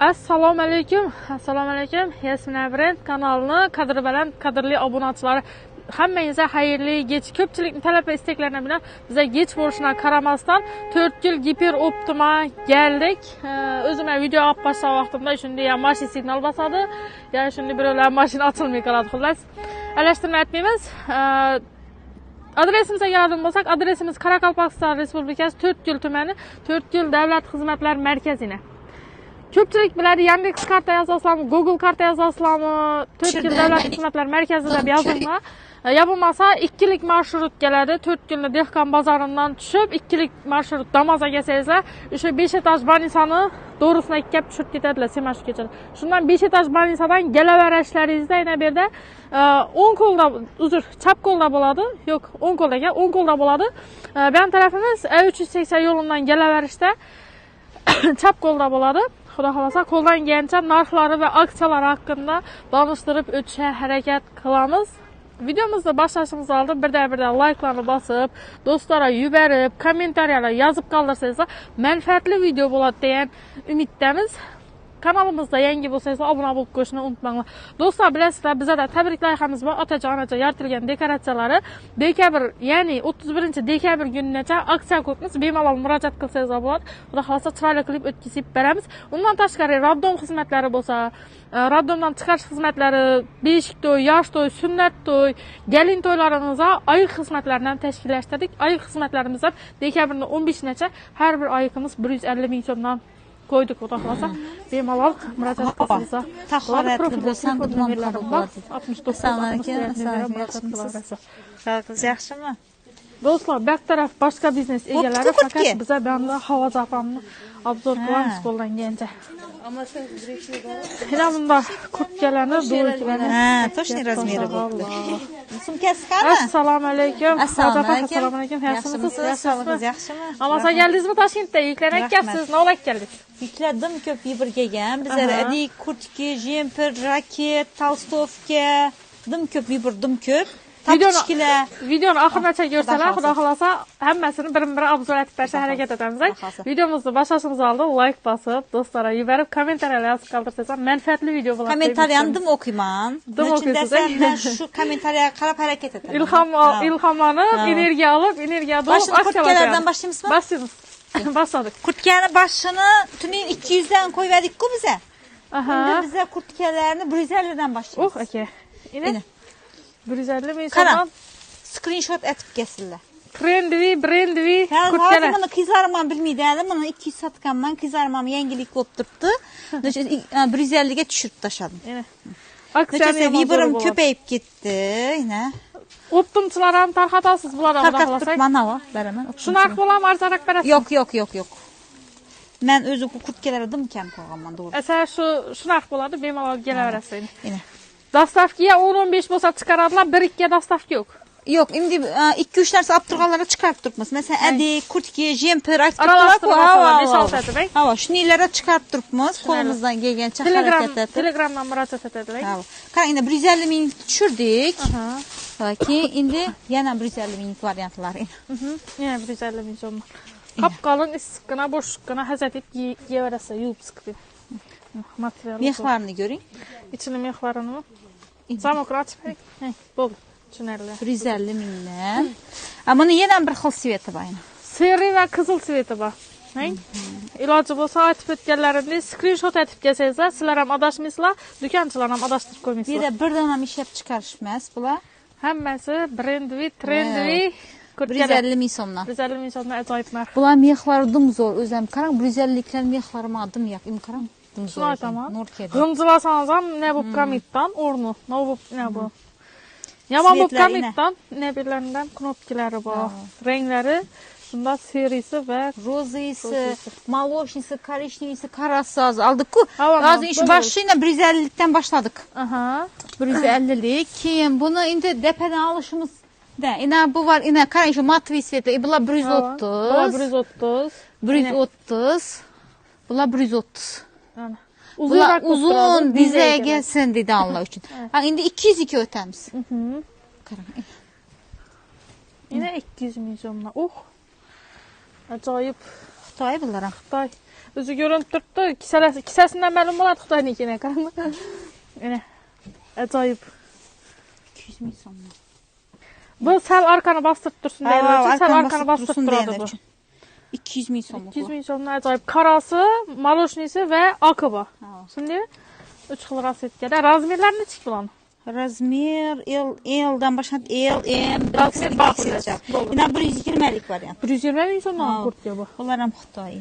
assalomu alaykum assalomu alaykum yasmina brend kanalini qadri baland qadrli obunachilari hammangizga xayrli kech ko'pchilikni talab va istaklarini bilan biza kech bo'lishidan qaramasdan to'rt yil giper optima keldik o'zim ham video olib boshlagan vaqtimda shunday ham mashina signal bosadi ya shunday birovlar mashina ochilmay qoladi xullas. Adashtirmay aytmaymiz adresimizga keladigan bo'lsak adresimiz qoraqalpog'iston respublikasi to'rtko'l tumani to'rtko'l davlat xizmatlari ko'pchilik biladi yandeks karta yozasizlarmi google karta yozasizlarmi to'rtko'l davlat xizmatlari markazi deb yozinglar yo bo'lmasa ikkilik marshrut keladi to'rtko'lni dehqon bozoridan tushib ikkilik marshrut damoza kelsangizlar o'sha besh etaj banisani to'g'risini ikkab tushirib ketadilar semashib kechada shundan besh etaj banisadan kelaverishlaringizda yana bu yerda o'ng qo'lda uzr chap qo'lda bo'ladi yo'q o'ng qo'lda ekan o'ng qo'lda bo'ladi bu yon tarafimiz a uch yuz sakson yo'lidan kelaverishda chap qo'lda bo'ladi xudo xohlasa qo'ldan kelgancha narxlari va aksiyalar haqida tanishtirib o'tishga harakat qilamiz videomizni boshlashimiz oldin birdan birdan layklarni bosib do'stlarga yuborib kommentariyalar yozib qoldirsangizlar manfaatli video bo'ladi degan umiddamiz kanalimizda yangi bo'lsangiz obuna bo'lib qo'yishni unutmanglar. Do'stlar bilasizlar bizada tabrik loyihamiz bor. Otajon onajon yoritilgan dekoratsiyalari dekabr ya'ni o'ttiz birinchi dekabr kunigacha aksiya ko'ramiz bemalol murojaat qilsangiz bo'ladi xudo xohlasa chiroyli qilib o'tkazib beramiz. Undan tashqari rabdom xizmatlari bo'lsa e, rabdomdan chiqarish xizmatlari beshik to'y yosh to'y sunnat to'y galin to'ylarimizni oyiq xizmatlaridan tashkillashtirdik. Oyiq xizmatlarimiz ham dekabrni o'n beshigacha har bir oyiqimiz bir yuz ellik ming so'mdan ko'ydik xudo xohlasa. Bemalol murojaat qilsa tahoratli bo'lsa nomerlarim bor oltmish to'qqiz yaxshimi? Do'stlar bartaraf boshqa biznes egalari faqat biza banda havoza opamni obzor qilamiz qo'ldan kelgancha yana bunda kurtkalarni do'ykalarni ha точный размери bo'libdi sumkasi qani assalomu alaykum assalomu Hojaopa, alaykum assalomu alaykum yaxshimisiz yaxshimisiz yaxshimi amasa keldingizmi toshkentda yuklanayapsiz nima olib keldik yukladim ko'p dim kelgan bizlar Aha. adik kurtki jemper raket толстовка dim ko'p yubur dim ko'p Videoni oxirigacha ko'rsalar Xudo xudo xohlasa hammasini birin biri obzor etib Xudo xohlasa. videomizni boshlashimiz oldin layk bosib do'stlarga yuborib kommentariyalar yozib qoldirsanglar manfaatli video bo'ladi deb kommentariyani umid dim o'qiyman Dim Nechun o'qiysiz, desam, eh? man shu kommentariyaga qarab ilhom Ha. ilhomlanib Ha. energiya olib energiya dolib Boshini kurtkalardan boshlaymizmi boshlaymiz boshladik kurtkani boshini tunin ikki yuzdan qo'yverdik-ku biza aha endi biza kurtkalarni bir yuz ellikdan uh boshlaymiz aka Ina. ini bir yuz ellik ming Qarang. so'mdan skrinshot etib kelsinlar trendiy brendli hozir kurtkalar buni qizlarim ham bilmaydi hali buni ikki yuz sotganman qizlarim ham yangilik bo'lib turibdi Necha- i- a, bir yuz ellikga tushirib tashladim Ini. nechasi aksiyani viborim ko'payib ketdi ina optimchilar ham tarqatasiz bulardan xudo tarqatib xohlasa turibman mana beraman shu narx bilan arzonroq berasiz yo'q yo'q yo'q yo'q man o'zi bu kurtkalarga dim kam qolganman to'g'ri esa shu shu narx bo'ladi bemalol kelaverasiz endi ina o'n besh bo'lsa chiqaradilar bir ikkiga dostavka yo'q yo'q endi a, ikki uch narsa turganlarga chiqarib turibmiz. Masalan adik kurtki jemper aytib Aralashtirib turibdilar-ku. olsalar, besh Ha, olti ha, etib, ha. Ha, shuninglarga chiqarib turibmiz. Qo'limizdan kelgancha telegram harakat etib telegramdan murojaat etadilar Ha, qarang endi bir yuz ellik ming tushirdik. Aha. va keyin endi yana bir yuz ellik ming variantlari. Mhm. yana bir yuz ellik ming so'm qop qalin issiqqina bo'shliqqina hazatib kiyaverasiz yuvib siqib mexlarini ko'ring. İchini mehvarini Samokratspek. Bol tünelli. 150 minlə. Amma bunun yenə bir xil sveti var. Seri və qızıl sveti var. Nəyin? İlacı bolsa atıb etkənlərində screenshot atıb gəlsəniz, sizlərəm adaşmışla, dükançılarım adaşdırıb qoymuşlar. Bir də bir dənə işləb çıxarışmaz bula. Hamması brendvi, trendvi. 150 min somdan. 150 min somdan acayip mərhəb. Bunlar mexlardım zor özəm. Qaran 150-liklər mexlarıma adım yaq imkaram. Hımzılarsamam. Hımzılarsamam ne bu hmm. kamittan ornu. Ne bu ne bu. Hmm. Yaman bu kamittan ne birlerinden knopkileri bu. Renkleri Bunda serisi ve rozisi, молочницы, коричневицы, karasaz aldık ku. Lazım iş başıyla 150'likten başladık. Aha. 150'lik. Kim bunu indi depeden alışımız da. İna bu var, ina kara işi matvi svetli. İbula 130. Bula 130. 130. Bula 130. Uzayarak uzun dizeye gelsin dedi Allah üçün. Ha indi 202 ötəmiz. Yenə 200 milyonla. Oh. Acayip. Xitay bilərəm. Xitay. Özü görünüb durdu. Kisələsi, kisəsindən məlum olar Xitay nekinə qaranlıq. Yenə acayip. 200 milyonla. Bu sel arkanı bastırıp dursun diye. Sel arkanı bastırıp dursun diye. 200 ming so'm. 200 ming so'mdan ajoyib. Moloshnisi va oqi bor. Ha. Shunday 3 xil rassetgada. Razmerlari nechik bularni? Razmer L L'dan boshlab L, M, Razmer Xgacha. Bo'ldi. Ina 120 lik variant. 120 ming so'mdan Ha. kurtka bu. Bular ham Xitoy.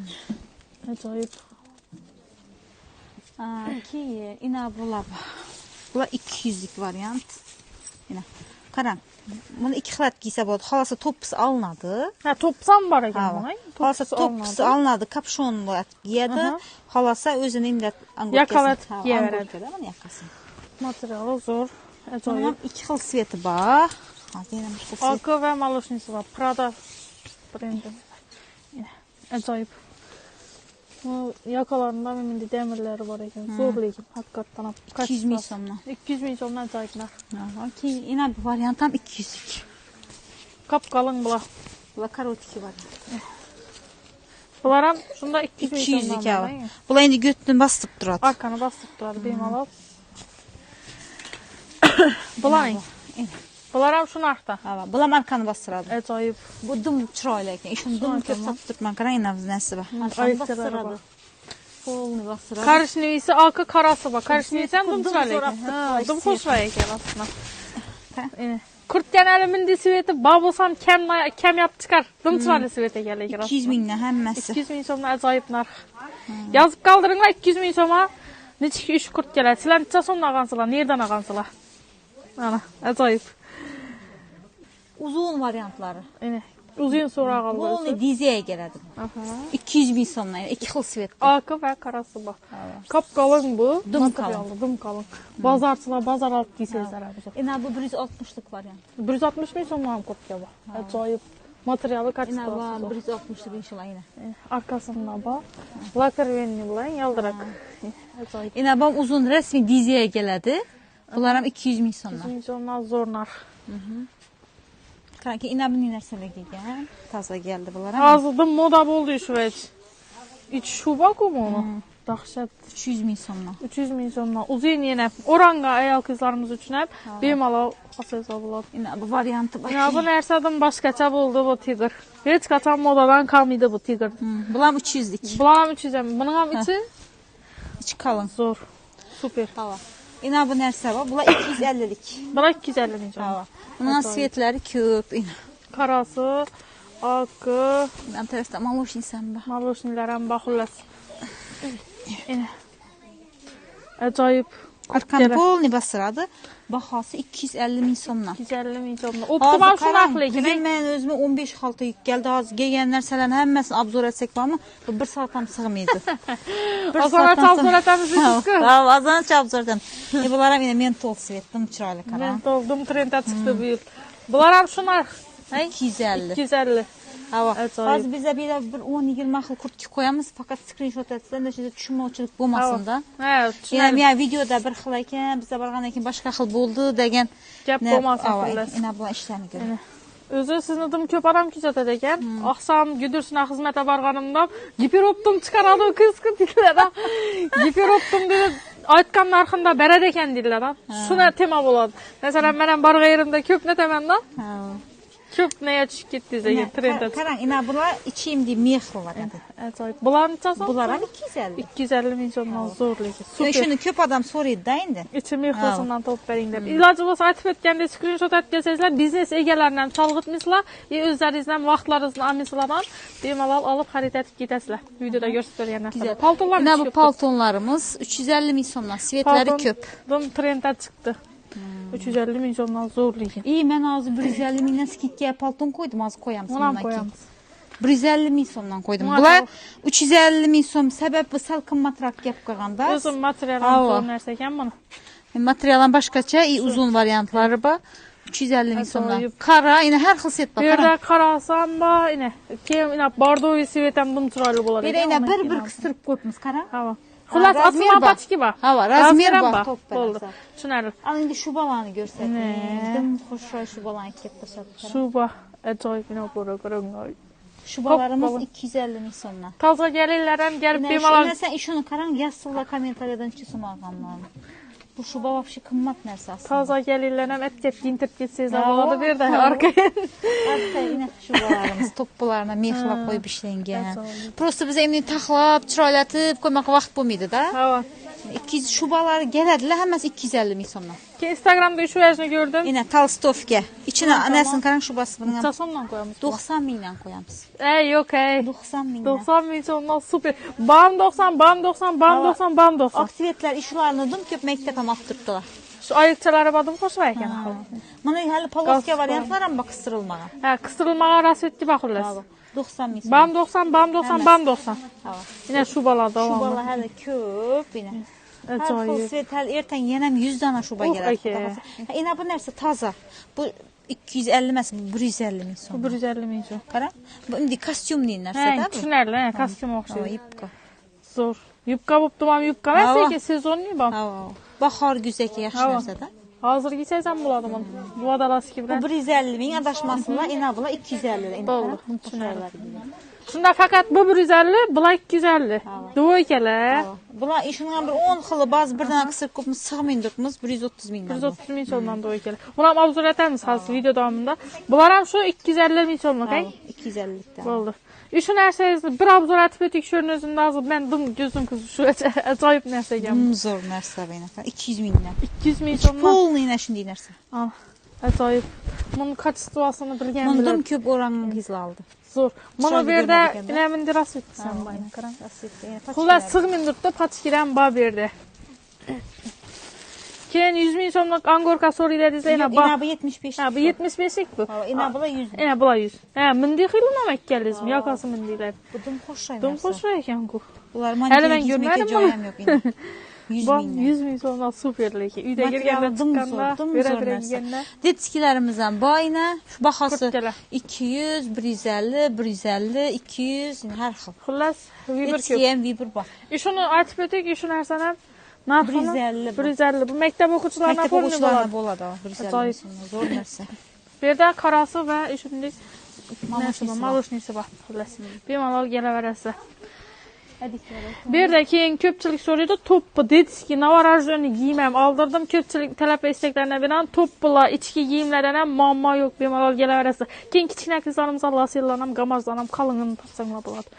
Ajoyib. Keyin ina bular. Bular 200 lik variant. Ina. qarang buni ikki xil kiysa bo'ladi. Xolosa to'ppisi olinadi. Ha to'ppisi ham bor ekan buni xolosa to'ppisi olinadi. kapshon kiyadi. Xolosa o'zini imlat yakolatib kiyaveradi buni yakasi materiali zo'r e, ajoyib ikki xil sveti bor. Oko va молочница bor. Prada brendi. E, ajoyib Bu yoqalarında mindi demirlari bor ekan. Zo'r lekin haqiqatdan ham. 200 ming so'mdan. 200 ming so'mdan narx. Ha, keyin ina bir variant ham 200 lik. Qop qalin bular. Bular korotkий variant. Bular ham shunda 200 ming 200 so'mdan. lik ha. bor, Bular endi go'tni bosib turadi. Arkani bosib turadi ham shu narxda. Ha, bular markani bostiradi. Ajoyib. Bu dum chiroyli ekan. Ishim dum ina narsa bor. Markani oyoqchalari bostiradi. bor. Polni oqi qarasi bor. Qarishnevisi ham Dum chiroyli ekan. Ha, dum xo'shroq ekan aslida. Ha. Ene. Kurtgan mindi sveti babosam kam kam yap chiqar. Dum chiroyli svet ekan lekin. 200 mingdan hammasi. 200 ming so'mdan ajoyib narx. Yozib qoldiringlar 200 ming so'mga necha ish kurtkalar. Sizlar necha so'mdan olgansizlar? Nerdan olgansizlar? Mana, ajoyib. Uzun variantlari. Ene. Uzun so'roq Bu oldi. uni dizaya keladi. Aha. 200 ming so'mdan, ikki xil svet. Oqi va qarasi bor. Qop qalin bu. Dum Materialli, Dum qalin. Bozorchilar bozor olib kiysangizlar bu. Ina bu 160 lik variant. 160 ming so'mdan ham kurtka bu. Ajoyib. Materiali Ina kачествоsi. bu 160 lik inshaalloh ina. Arkasında bor. Lakarvenni bilan yaldirak. Ajoyib. Ina bu uzun rasmiy dizaya keladi. Bular ham 200 ming so'mdan. Ming so'mdan zo'r narx. Qarang, ina Bunday narsalar kelgan. Toza keldi bular ham. Hozirda moda bo'ldi shu vech. Ich shubaku buni. Dahshat. 300 ming so'mdan. 300 ming so'mdan. Uzun yana o'ranga ayol qizlarimiz uchun ham bemalol olsangiz bo'ladi. Ina bu varianti bor. Mana bu narsadan boshqacha bo'ldi bu tigr. Hech qachon modadan qolmaydi bu tigr. Hmm, Bular ham 300 lik. Bular ham 300 ham. Buning ham ichi Ichi qalin. zo'r. Super. Hava. Ina bu narsa bor. Bular 250 lik. Bular 250 ming so'm. Hava. Bunun svetlari ko'p. Ina. Qarasi, oqi, Bundan tarafda молочниysam bor. Maloshniylar ham bor Kurtkalar. polni bostiradi. Bahosi 250 ming so'mdan. 250 ming so'mdan. Optimal shu narx lekin. Bugun men o'zim 15 xalta yuk keldi. Hozir kelgan narsalarni hammasini obzor etsak bormi? Bu bir soat ham sig'maydi. Bir Ozona soatdan chalzor so'ng- atamiz deysiz-ku. Ha, ozona chalzor atamiz. E bular ham mentol svetdim chiroyli Men qarang. to'ldim trendga chiqdi bu yil. Bular ham shu narx. Hay? 250. 250. Havo. Ajoyib. Hozir bizda bir bir 10-20 xil kurtka qo'yamiz, faqat skrinshot atsizlar, shunda tushunmovchilik bo'lmasin-da. Ha, Yana men videoda bir xil ekan, bizda borgandan keyin boshqa xil bo'ldi degan Gap bo'lmasin xullas. Bu ishlarni ko'ring. O'zi sizni dim ko'p odam kuzatadi ekan. Oqsam gudursina xizmatga borganimda giperoptim chiqaradi qiz deydilar. Giperoptim deb aytgan narximda beradi ekan deydilar. Shuna tema bo'ladi. Masalan, men ham borgan yerimda ko'p netamanda, köpnəyə çıxıb getdiyizə trendədir. Qaran, ina bunlar içeyim deyə 1000 xırlaqadır. Acayip. Bunların cəzası? Bunların 250. 250 milyondan zorluyor. Super. Şimdi köp adam soruyor da indi. İçim yıxılsından top vereyim hmm. İlacı olsa artıf etkəndə screenshot etkəsəzlər, biznes egelərlə çalğıtmışlar, özlərinizlə, vaxtlarınızla amislanan deyim alal, alıb xəritə edib gedəsilər. Videoda göstərəyənlər. Güzel. Paltonlar Nə bu paltonlarımız 350 min somdan, svetləri köp. Bunun trenddə çıxdı. 350 ming so'mdan zo'r lekin. И men hozir 150 mingdan skidga palton qo'ydim, hozir qo'yamiz Buni ham bundan keyin. qo'yamiz. 150 ming so'mdan qo'ydim. Mana Bular bu- 350 ming so'm, sababi sal qimmatroq gap qilganda. O'zim material Avo. ham narsa ekan buni. Materialan boshqacha, i uzun variantlari bor. 350 ming so'mdan. Qara, ina har xil set bor. Bu yerda qarang. qarasam bor, ina. Keyin ina bordoviy svet ham dim chiroyli bo'ladi. Bu yerda ekan, ina undan bir keyin bir ham. qistirib qo'yibmiz, qarang. Ha. Bo'ldi. berasa. Tushunarli. Ana endi shu bolani ko'rsating. Ne. Dim xushroy shu bolani kelib ko'rsatib. Shu bor. Ajoyib bino ko'ra ko'ring. Şubalarımız Hoppala. 250 min somdan. Taza gelirlerem gelip Yine bemalol şu, sen işini karan yazsınlar komentaryadan çıksın ağamlarım. Bu şuba vapşı kımmat neresi aslında. Taza gelirlerem et get gintip gitseniz Ya, болады bir de ha. arkaya. Hatta yine şubalarımız topbularına mexlab koyup işlengen. Nasıl oldu? Prosto biz emni taxlab, çıraylatıp koymak vaqt bo'lmaydi da. Hava. 200 şubalar geladilar, hammasi 250 min somdan. Ki Instagram'da şu versiyonu gördüm. Yine Talstovka. Tamam. anasını karan şubası bunun. Çasondan koyalım. 90 mindən koyamız. Ey yok ey. 90 mindən. 90 milyon süper. Bam 90, bam 90, bam Hava. 90, bam 90. Aktivitlər işlərini dım köp məktəbə atdırdılar. Şu ayıkçalara badım hoşuma eken. Mana hələ poloska Qaz- variantlar amma kıstırılmağa. Ha, kıstırılmağa rasvetli bakırlar. 90 misal. Bam 90, bam 90, bam 90. Yine şubalar da var. Şubalar hələ köp yenə. Hər xil svetel ertən yenəm 100 dənə şuba oh, gələr. Okay. Yenə bu nəsə taza. Bu 250 məsələn 150 min son. 150 min son. Qara. Bu indi kostyum deyirlər sədə. Hə, düşünərlər, hə, kostyum oxşayır. Yubka. Zor. Yubka bu tamam yubka. Nəsə ki sezon sezonlu bam. Bahar güzəki yaxşı nəsədə. Hazır gitsəysən buladaman. Bu adalası kimi. Bu 150 min adaşmasınla inabla 250 lira. Doğru. Şunda fakat bu 150, bula 250. Doğru gələ. Bula işindən bir 10 xılı baz birdən qısırıb qopmuş, sığmındırıbmız 130 min. 130 min soldan doğru gələ. Bunam abzur etəmiz hazır video davamında. Bularam şu 250 min soldan. 250-dən. Oldu. Düşünərsəniz, bir abzor antibiotik şörünüzün lazım. Mən dım gözüm qızışır. Əcaib nəsə gəlir. Zor nəsə beynətən. 200 mindən. 200 mindən. Polni nəşin deyirsə. Ah, əcaib. Bunun kaç situasiyonu bilgən bilir. Bundan köp oranını gizli aldı. Zor. Mana verdə elə mindir asitdi sən bayna. Qıran asitdi. Xullar sığ mindirdə paçkiran ba verdi. Keyin 100 min so'mlik angorka so'raylar desa yana ina ba. bu 75. Ha bu 75lik bu. Ha, ina bula 100. Yana bular 100. Ha mindi xilma ekanlizmi? Yoqasi mindilar. Budum xoşay. Dum xo'sh ekan ku. Bular Hələ manikiya mən görmədim yox ina. 100 Bu mindən. 100 min so'mdan super lekin. Uyda Materialı girganda dım chiqqanda zor, dım bera zor bera narsa. yeganda Detskilərimizdən bayına baxası Kurtgələ. 200, 150, 150, 200, yəni hər xil. xullas Viber ko'p. Detskiyəm Viber bax. Shuni aytib o'tdik, shu ne yapalım? 150 bu. 150 bu. Məktəb oxucularına Məktəb oxucularına bu da. 150 zor nəsə. Bir də karası və şimdi Malışnisi var. Bir mallar gələ verəsə. Bir də ki, köpçülük soruydu. Toppu dediniz ki, navarajını giyməm. Aldırdım köpçülük tələb və istəklərinə verən toppula, içki giyimlərənə mamma yox, bir mallar gələ verəsə. Ki, kiçik nəqli zanım zallası illanam, qamaz zanam, qalının ıı, tapsanla buladı.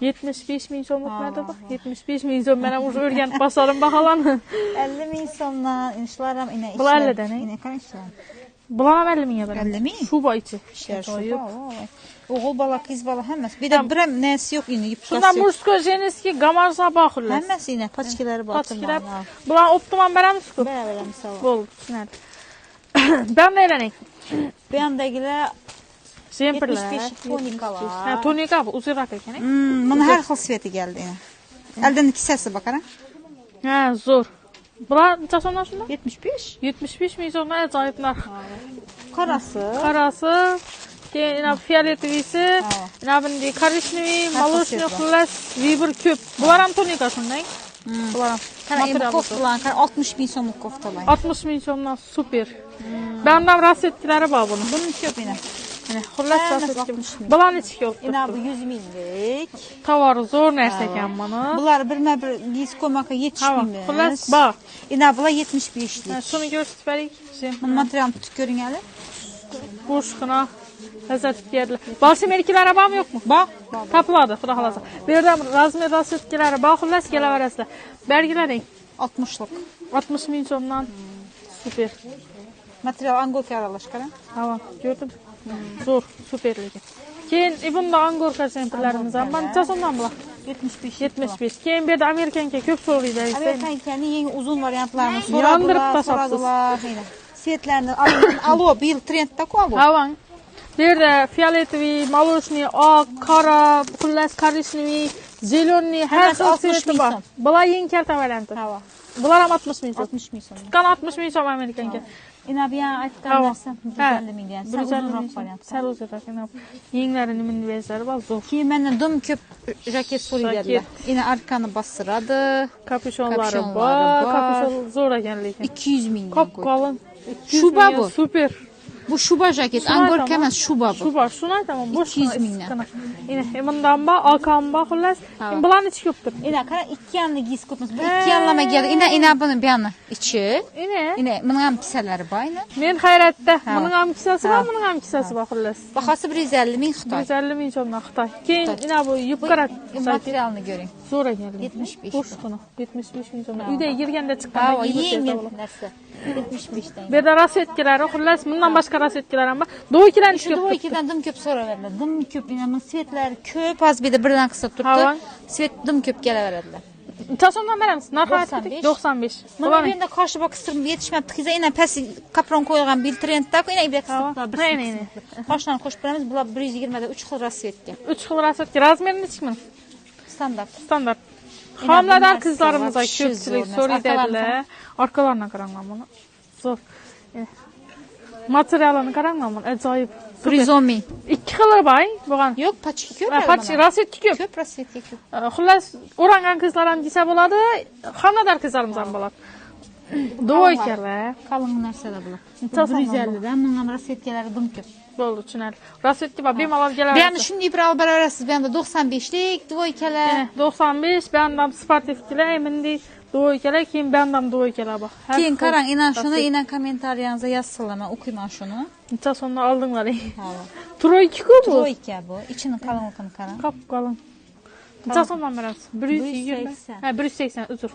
75 ming so'mlik mada bu? 75 ming so'm men ham уже o'rganib bosarim baholarni. 50 min somdan inşlaram ina. Bular işlər- 50-dən, ey? İna qancha? Bular ham 50 mingga beradi. 50 ming? Shu boychi. İşlər şu. Acayip. O'g'il bola, qiz bola hammasi. Bir də birəm nəsi yo'q indi, Shunda yupkasi yo'q. mursko, женский, gamazlar bor xullas. Hammasi ina, paçkiləri bor. Patkilab. Bular optimal beramiz-ku. Bərabər misal. Bo'ldi, tushunarli. Ben de eğleneyim. Bu yandagilər Zemberler. 75 tonikalar. Ha, tonika bu uzun rakırken. Hmm, bunun her xil sveti geldi. Elden kisəsi bakaran. Ha, zor. Bunlar neçə sonlar şunlar? 75. 75 min sonlar acayipler. Karası. Karası. Yine fiyoletlisi, ne bileyim, karışnıvi, malışnıvi, kulas, vibur köp. Bunlar ham tonika şundan. Hmm. Bunlar ham. Kana koftalar, kana 60 bin somluk koftalar. 60 bin somlar, süper. Hmm. Benden rast etkileri var bunun. Bunun köp yine. Xullas Hammasi rassetki. 60 ming. Bularni ichga olib İna turibdi. bu 100 minlik. Tovari zo'r buni. Bular birma bir giz ko'makka Ha, yetishmaymiz. xullas bor. İna bular Ha, 75lik. Shuni ko'rsatib berik. Bunu materialni tutib ko'ringlar. Bo'shqina lazzat berdi. Boshqa merkilari bormi yo'qmi? Bak. Topiladi, xudo xolasa. Bu yerda razmer rassetkilari bor, xullas kelaverasizlar. Belgilaring. 60'lık. 60 ming so'mdan. Super. Material angolka aralash qara. Tamam, gördüm. Zo'r, super lekin. Keyin e, bunda angorka semprlarimiz ham. Mana necha so'mdan bular? 75. 75. Keyin bu yerda amerikanka ko'p so'raydi. Amerikankaning eng uzun variantlarini Yandırıp so'radilar, tasapsız. so'radilar. Ina. Setlarni alo, alo, bu yil trendda-ku alo. Havan. Bu yerda fioletoviy, молочный, oq, qora, xullas korичневый, зеленый, har Hammasi xil 60 sveti ming bor. so'm. Bular eng kalta varianti. Hava. Bular ham 60 ming so'm. 60 ming so'm. Kan 60 ming so'm amerikanka. Ina bu yana aytgan Hava. narsam 150 ming degan. Sal uzunroq variant. Sal uzunroq. Yenglari nimani bersari bor, zo'r. Keyin mendan dum ko'p jaket. Ina arkani bostiradi. Kapüşonlari Kapüşonlari bor. bor. Kapüşon zo'r ekan lekin. 200 ming. Qop qolin. Shuba bu. Super. Bu şuba jaket. Şuna Angorka tamam. emas, şuba bu. Şu var, şunu aytaman. Boş 200 mingdan. Yine bundan ba, alkan ba, xullas. Tamam. Bularni ichi ko'pdir. Ina qara ikki yanni giyib ko'pmiz. Bu He. ikki yanlama keldi. Ina ina buni bu yanni ichi. Ine. Ina buning ham kisalari bor. Ina. Men hayratda. Ha. Buning ham kissasi Ha. bor, buning ham kissasi bor, xullas. Bahası 150 ming Xitoy. 150 ming so'mdan Xitoy. Keyin Xitoy. ina bu yubka Bu materialni ko'ring. zo'r ekan. 75 Bosh qana. 75 ming so'mdan. Ha. Uyda yigirganda Ha, chiqqanda o yeyib yengil o'tirsa bo'ladi. narsa. 75 dan. Bu yerda rasvetkilari, xullas, bundan boshqa rasvetkilar ham bor. Do'ykidan Shu do'ykidan dim ko'p so'raveradilar. Dim ko'p, bu svetlari ko'p, hozir bir birdan qisqa Ha, turibdi. Svet dim ko'p kelaveradilar. Tasomdan beramiz. Narxi 95. aytdik 95. Mana bu yerda qoshi bor qistirib yetishmabdi. Qiza ina past kapron qo'yilgan bil trendda, ina ibrak Ha, qistirib va. Aynen, aynen. Qoshlarni qo'shib beramiz. Bular 120 da 3 xil rasvetga. 3 xil rasvetka. Razmeri nechmi? Standart. Standart. Shu ko'pchilik zo'r, so'raydilar. Orqalarini qaranglar buni. Zo'r. Eh. Materialini qaranglar buni. Ajoyib. Super. 110 ming. Ikki xili bor, bo'lgan. Yo'q, pachki ko'p. Va Pachi rasvetka ko'p. ko'p rasvetga ko'p. Eh, Xullas, o'rangan qizlar ham kiysa bo'ladi, homilador qizlarimiz ham bo'ladi. Do'ykalar. Qalin narsalar bular. Necha 150 dan bunga ham rasvetkalari dim ko'p. Bo'ldi, tushunarli. Rasvetka bor, bemalol Bu kelaveradi. yerda shunday bir olib boraverasiz. Bu yerda 95lik dvoykalar. Eh, 95 bandam sportivkilar, mindik do'ykalar, keyin bandam do'ykalar bor. Har Keyin xil qarang, inan rasvet. inan kommentariyangizga yozsanglar, men o'qiyman shuni. Necha so'mdan oldinglar? Ha. Troyka ku bu. Dvoyka bu. Ichini qalinligini qarang. Qap qalin. Necha so'mdan berasiz? 120. 180. Ha, 180, uzr.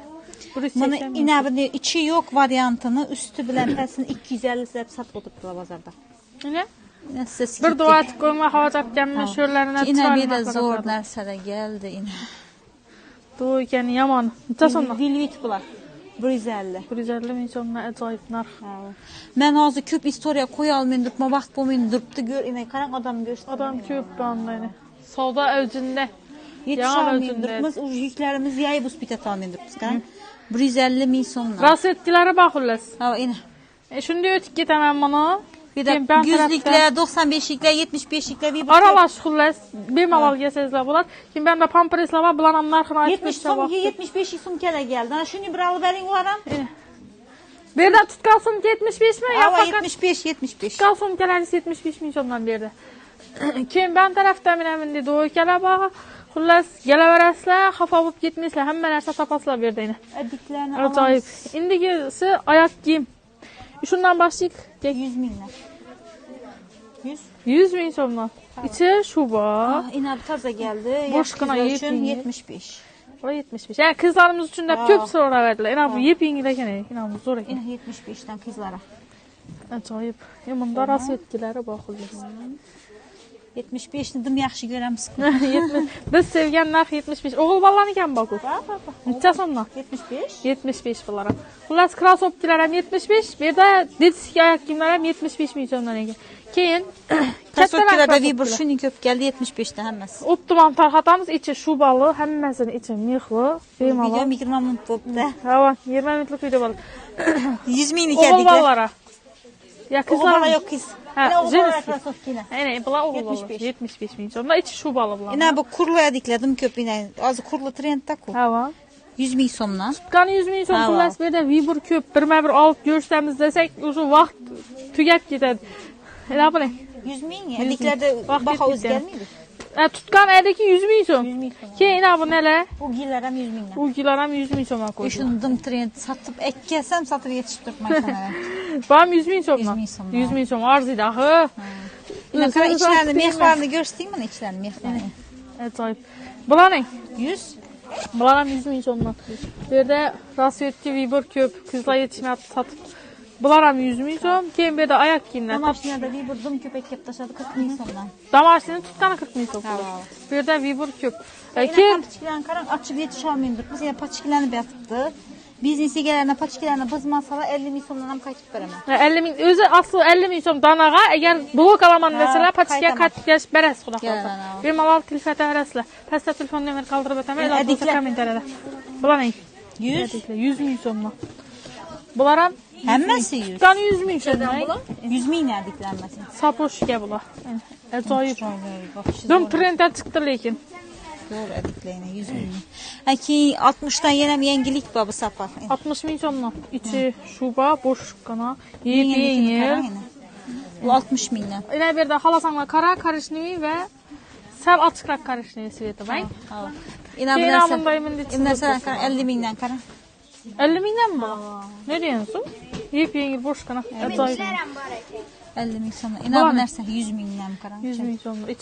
180. Buni ina bir ichi yo'q variantini usti bilan pastini 250 deb sotib o'tiribdilar bozorda. Ina Bir duo ko'ngil hojatganmi sho'rlarini ina bir de zo'r narsalar keldi ina. Do'ykani yomon. Necha so'mdan? Velvet bular. 150. 150 ming so'mdan ajoyib narx. Men hozir ko'p istoriya qo'ya olmayman deb, vaqt bo'lmaydi turibdi. Ko'r, ina qarang odam ko'rsin. Odam ko'p bandayni. Savdo avjinda. Turibmiz, u yuklarimiz yayib hospital olmaydi turibmiz. Qarang. 150 ming so'mdan. Rasvetkilari bor xullas. Ha, ina. E, shunday o'tib ketaman buni. Bir de ben tarafta- yüzlükler, 95'likler, 75'likler bir Aralash xullas bemalol yesangizlar bo'ladi. Keyin banda pamperslar bor, bular ham narxini aytib 70 bersa so'mga 75 so'mkalar keldi. Ana shuni bir olib bering ular ham. Bu yerda tutgan sumka 75 mi? Faqat 75, 75. tutgan sumkalaringiz 75 ming so'mdan berdi. Keyin ben tarafda mana bunday do'ykalar bor. Xullas, kelaverasizlar, xafa bo'lib ketmaysizlar. Hamma narsa topasizlar bu yerda yana. Adiklarni Ajoyib. Indigisi oyoq kiyim. Shundan boshlaylik. 100 minglar. 100. 100 ming so'mdan. Ichi shu bor. Ah, ina toza geldi. Yepyeni. 75. Va 75. Yani qizlarimiz uchun deb Ha. ko'p so'raveradilar. Ina bu yep yengil ekan, ina bu zo'r ekan. Ina 75 dan qizlara. Ajoyib. Ya bunda rasvetkilari bor xullas. 75 ni dim yaxshi ko'ramiz. 70 Biz sevgan narx 75. O'g'il bolalarniki ham bor-ku. Necha so'mdan? 75. 75 bular ham. Xullas krossovkalar ham 75, bu yerda detskiy oyoq kiyimlar ham 75 ming so'mdan ekan. Keyin Kasotkalarda bir bir shuni ko'p keldi 75 dan hammasi. Optimum tarqatamiz, ichi shubali, hammasini ichi Video bemalol. 20 minut bo'libdi. Ha, 20 minutlik video bo'ldi. 100 mingni O'g'il keldik. bolalar. Ya qizlar yo'q qiz. Ha. Aynen, bular o'g'il bolalar. 75. 75 ming so'mdan ichi shubali bular. Ina bu kurlu adiklar dim ko'p ina. Hozir kurlu trendda-ku. Ha, va. 100 ming so'mdan. Qani 100 ming so'm Ha, xullas bu yerda Vibur ko'p. Birma-bir olib ko'rsamiz desak, o'sha vaqt tugab ketadi. Ila biling. 100 ming. Vaqt baho o'zgarmaydi. Ha, tutgan aydaki 100 ming so'm. 100 ming so'm. Keyin ina bu nelar? Bu gillar ham 100 mingdan. Ugilar ham 100 ming so'mga qo'ydi. Shuni dim trend sotib ekkasam sotib yetishib turibman ham 100 ming so'mdan. 100 ming so'mdan. 100 ming so'm arziydi, ha. Ina qara O'zimiz ichlarini olib mehlarni ko'rsatingmi ichlarini mehlarni. Ajoyib. Bularning 100 Bular ham 100 ming so'mdan. Bu yerda rasvetki Vibur ko'p, qizlar yetishmayapti sotib. Bular ham 100 ming so'm. Keyin bu yerda oyoq kiyimlar. Mashinada bir bir dim ko'p ekkab tashladi 40 ming so'mdan. Damashini tutgani 40 ming so'm. Bu yerda Vibur ko'p. Keyin pachikilarni qarang ochib yetisholmaydi. Biz yana pachikilarni beribdi. Biznes egalarına pachikilarni buzmasalar 50 ming so'mdan ham qaytib beraman. e, 50 ming o'zi asli 50 ming so'm danaga agar blok desalar pachka qaytaman. qaytib berasiz xudo Keladi, xohlasa. ha. Bemalol telefon berasizlar. Pastda telefon nomer qoldirib o'taman. E, Iloji bo'lsa adiklar- kommentariyada. Bularning 100 100 ming so'mdan. Bular ham hammasi 100. tutgani 100 ming so'mdan. 100 ming adiklanmasin. Saposhka bular. Ajoyib. Dum trenddan chiqdi lekin. Zo'r adiklayni 100 ming. Ha keyin 60 dan yana yangilik bor bu safar. 60 ming so'mdan. Ichi shuba, bo'shqana, Yengillikni yep-yengil. qarang yana. Bu 60 mindən. Yine bir de halasanla kara karışneyi ve sel açıkrak karışneyi sveti bak. Ha. İna bu Beynamındayım indi nəsə. içinde. Məsələn, Karan 50 mindən Karan. 50 binden mi? Ne diyorsun? Yiyip yengil boş kana. Acayip. 50 min sonra. İna bu Bana. nəsə 100 mindən Karan. 100 bin sonra iç.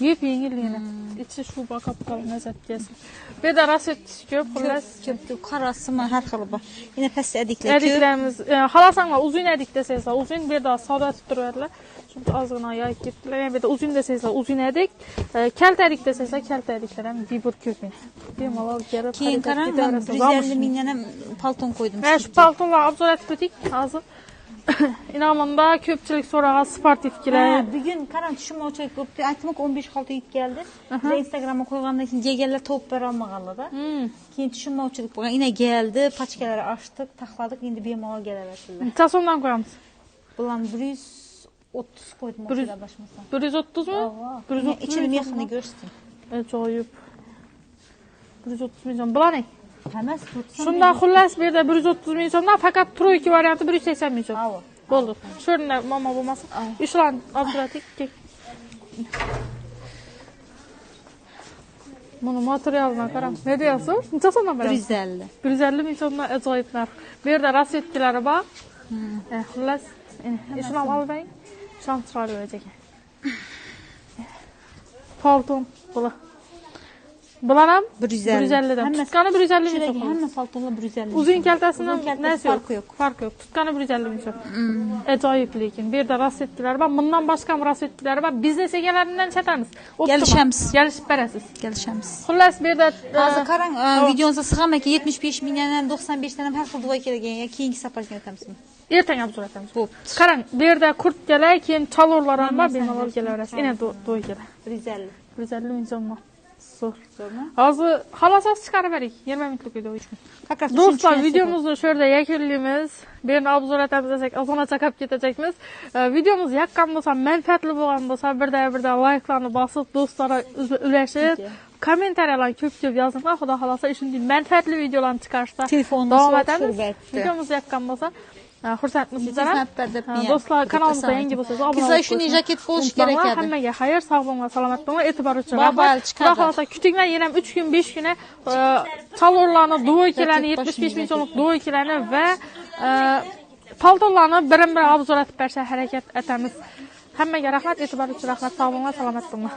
Yiyip yengil yine. İçi şu bakıp kalın gelsin. Bir de raset çıkıyor. Kulas. Köpdü, qarası mı hər xil var. Yenə pəs ədiklər. Köp. Ediklerimiz, e, halasanla uzun edik deseyse uzun bir daha sada tutturuyorlar. Çünkü azgına yayıp gittiler. Bir de uzun deseyse uzun edik. E, kelt edik deseyse kelt ediklerden bir bir köpün. Bir malal geri Keyin Karan mən 150 mindən palton qoydum. Ben şu paltonla obzor etip hazır. inomimba ko'pchilik so'ragan sportivkilar bugun qarang tushunmovchilik bo'libdi aytdimku o'n besh olti yigit keldi biza instagramga qo'ygandan keyin yeganlar topib berolmaganlarda keyin tushunmovchilik bo'lgan ina keldi pachkalar ochdik taxladik endi bemalol kelaversizlar necha so'mdan qo'yamiz bularni bir yuz o'ttiz qo'ydim adashmasam bir yuz o'ttizmi bir yuz o'ttiz ichini mexini ko'rsating ajoyib bir yuz o'ttiz ming so'm bularning Həməs tutsan. Şunda xullas bir de 130 milyondan fakat troyki variantı 180 milyon. Ava. Boldu. Şöyle mama bulmasın. İşlan abduratik ki. Bunu materyalına karam. Ne diyorsun? Neçə sonra beri? 150. 150 milyondan acayip narx. Bir de rasetkileri bak. E, xullas. İşlan al ben. İşlan çırar verecek. Palton. Bula. Bulanam 150. 150'den. Həməs- Tutkanı 150 Şuraya milyon. həmmə paltonla 150. Uzun yox. farkı yox. Farkı yox. Tutqanı 150 min çox. Acayip lekin. Bir də rast etdilər. Bax, bundan başqa mı rast etdilər? Bax, biznes egalarindən çatamiz. Gəlişəmiz. Gəlişib bərəsiz. Gəlişəmiz. Xullas bir də Hazır ə, Karan ə, videonuza sıxam ki 75 mindən 95 dənəm hər xil dua kelgan. Ya keyinki sapatkini ötəmsin. ertəng abzur etəmiz. Bu Qaran, bir də kurt gələ, keyin çalorlar amma bemalol gələrəs. Yenə doy gələ. 150. 150 milyon Zor. Zorma. Hazır halasaz çıxarıb verik. 20 minutluq video 3 gün. Kakas Dostlar videomuzu şöyle yakınlığımız, birini abzor etemizdesek, azona çakıp gidecekmiz. Ee, videomuz yakkan olsa, menfaatli olan olsa, bir de bir de like'larını basıp dostlara üleşip, komentaryalar köp köp yazın. Xuda halasa işin menfaatli videolarını çıkarsa, Telefonunuz devam var, sizlere. Snapchat'da Ha, bir- Dostlar kanalımıza Sağ yangi olun. bo'lsangiz obuna Kızlar şunu jaket buluş Unutmanglar, gerekedi. Hammaga sog' bo'linglar, salomat bo'linglar, e'tibor uchun rahmat. Xudo xohlasa kutinglar yana 3 kun, 5 kuni talorlarni, duvoykilarni, Jaket 75 ming so'mlik duvoykilarni va e, paltolarni birin-bir obzor etib berishga harakat etamiz. Hammaga rahmat, e'tibor uchun rahmat, sog' bo'linglar, salomat bo'linglar.